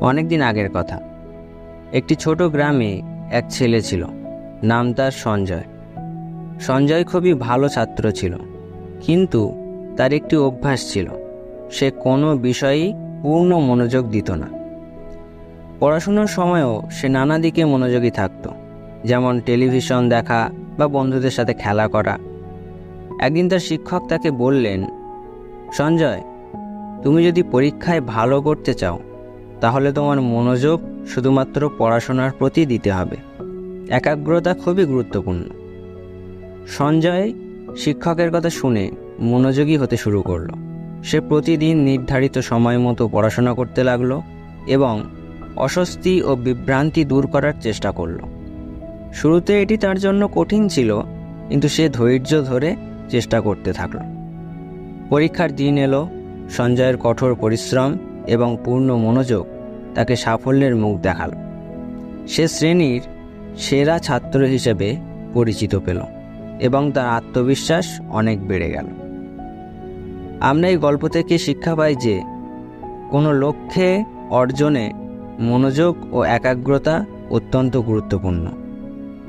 অনেক দিন আগের কথা। একটি ছোট গ্রামে এক ছেলে ছিল, নাম তার সঞ্জয়। সঞ্জয় খুবই ভালো ছাত্র ছিল, কিন্তু তার একটি অভ্যাস ছিল, সে কোনো বিষয়েই পূর্ণ মনোযোগ দিত না। পড়াশোনার সময়ও সে নানা দিকে মনোযোগী থাকত, যেমন টেলিভিশন দেখা বা বন্ধুদের সাথে খেলা করা। একদিন তার শিক্ষক তাকে বললেন, সঞ্জয়, তুমি যদি পরীক্ষায় ভালো করতে চাও তাহলে তোমার মনোযোগ শুধুমাত্র পড়াশোনার প্রতি দিতে হবে। একাগ্রতা খুবই গুরুত্বপূর্ণ। সঞ্জয় শিক্ষকের কথা শুনে মনোযোগী হতে শুরু করল। সে প্রতিদিন নির্ধারিত সময় মতো পড়াশোনা করতে লাগল এবং অস্বস্তি ও বিভ্রান্তি দূর করার চেষ্টা করল। শুরুতে এটি তার জন্য কঠিন ছিল, কিন্তু সে ধৈর্য ধরে চেষ্টা করতে থাকল। পরীক্ষার দিন এলো, সঞ্জয়ের কঠোর পরিশ্রম এবং পূর্ণ মনোযোগ তাকে সাফল্যের মুখ দেখাল। সে শ্রেণির সেরা ছাত্র হিসেবে পরিচিত পেল এবং তার আত্মবিশ্বাস অনেক বেড়ে গেল। আমরা এই গল্প থেকে শিক্ষা পাই যে কোনো লক্ষ্যে অর্জনে মনোযোগ ও একাগ্রতা অত্যন্ত গুরুত্বপূর্ণ।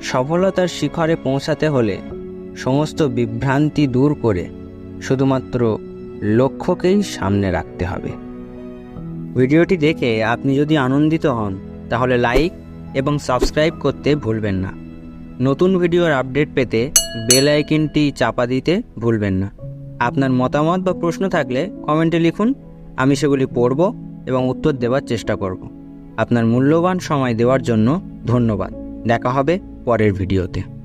সফলতার শিখরে পৌঁছাতে হলে সমস্ত বিভ্রান্তি দূর করে শুধুমাত্র লক্ষ্যকেই সামনে রাখতে হবে। ভিডিওটি দেখে আপনি যদি আনন্দিত হন, তাহলে লাইক এবং সাবস্ক্রাইব করতে ভুলবেন না। নতুন ভিডিওর আপডেট পেতে বেল আইকনটি চাপা দিতে ভুলবেন না। আপনার মতামত বা প্রশ্ন থাকলে কমেন্টে লিখুন, আমি সেগুলি পড়ব এবং উত্তর দেওয়ার চেষ্টা করব। আপনার মূল্যবান সময় দেওয়ার জন্য ধন্যবাদ। দেখা হবে পরের ভিডিওতে।